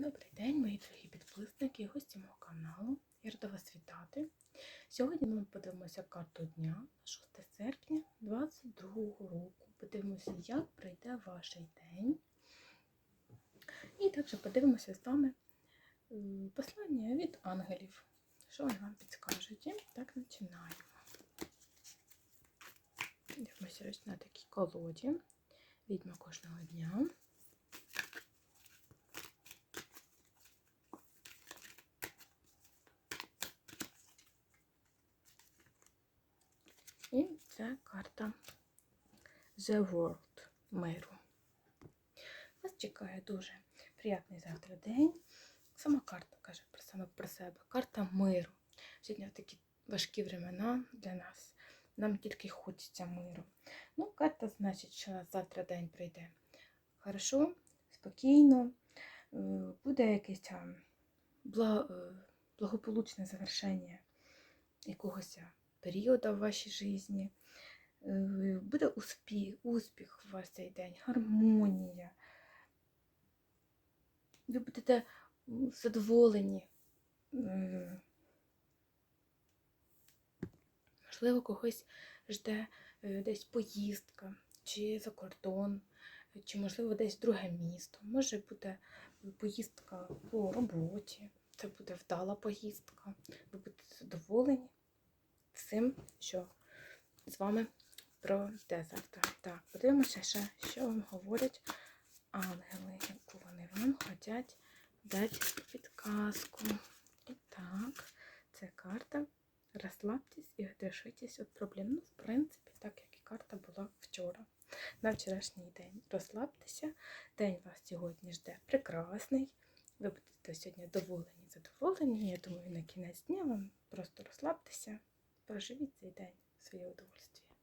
Добрий день, мої дорогі підписники і гості мого каналу. Я рада вас вітати. Сьогодні ми подивимося карту дня 6 серпня 2022 року. Подивимося, як пройде ваш день. І також подивимося з вами послання від ангелів. Що вони вам підскажуть? І так починаємо. Дивимося ось на такій колоді. Відьма кожного дня. І це карта The World миру. Вас чекає дуже приятний завтра день. Сама карта каже про саме про себе. Карта миру. Сьогодні такі важкі времена для нас. Нам тільки хочеться миру. Ну, карта значить, що завтра день прийде. Хорошо, спокійно, е, буде якесь е, благополучне завершення якогось періоду в вашій житті. Е, Буде успіх, успіх у вас цей день, гармонія. Ви будете задоволені. Можливо, когось жде е, десь поїздка, чи за кордон, чи, можливо, десь друге місто. Може бути поїздка по роботі. Це буде вдала поїздка. Ви будете задоволені цим, що з вами пройде завтра. Так, подивимося ще, що вам говорять ангели, яку вони вам хочуть дати підказку. І так, це карта. Розслабтесь і відрешитесь від проблем. Ну, в принципі, так як і карта була вчора. На вчорашній день. Розслабтеся. День вас сьогодні жде прекрасний. Ви будете сьогодні доволені, задоволені. Я думаю, на кінець дня вам просто розслабтеся, проживіть цей день в своє удовольствие.